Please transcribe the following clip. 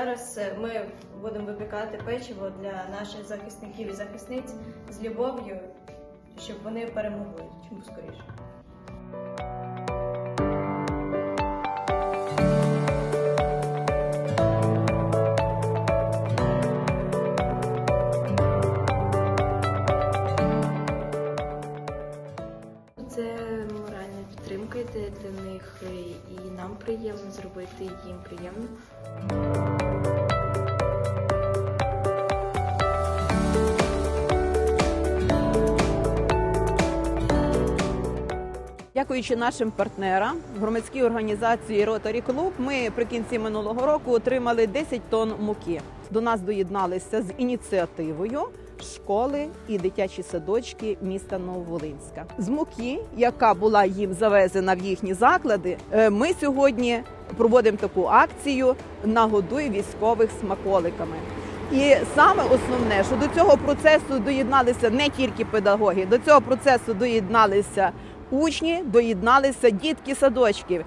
Зараз е, ми будемо випікати печиво для наших захисників і захисниць з любов'ю, щоб вони перемогли чим скоріше. Це моральна підтримка йде для них, і нам приємно зробити, їм приємно. Дякуючи нашим партнерам, громадській організації Ротарі Клуб, ми при кінці минулого року отримали 10 тонн муки. До нас доєдналися з ініціативою школи і дитячі садочки міста Нововолинська. З муки, яка була їм завезена в їхні заклади, е, ми сьогодні проводимо таку акцію Нагодуй військових смаколиками. І саме основне, що до цього процесу доєдналися не тільки педагоги, до цього процесу доєдналися учні, доєдналися дітки садочків.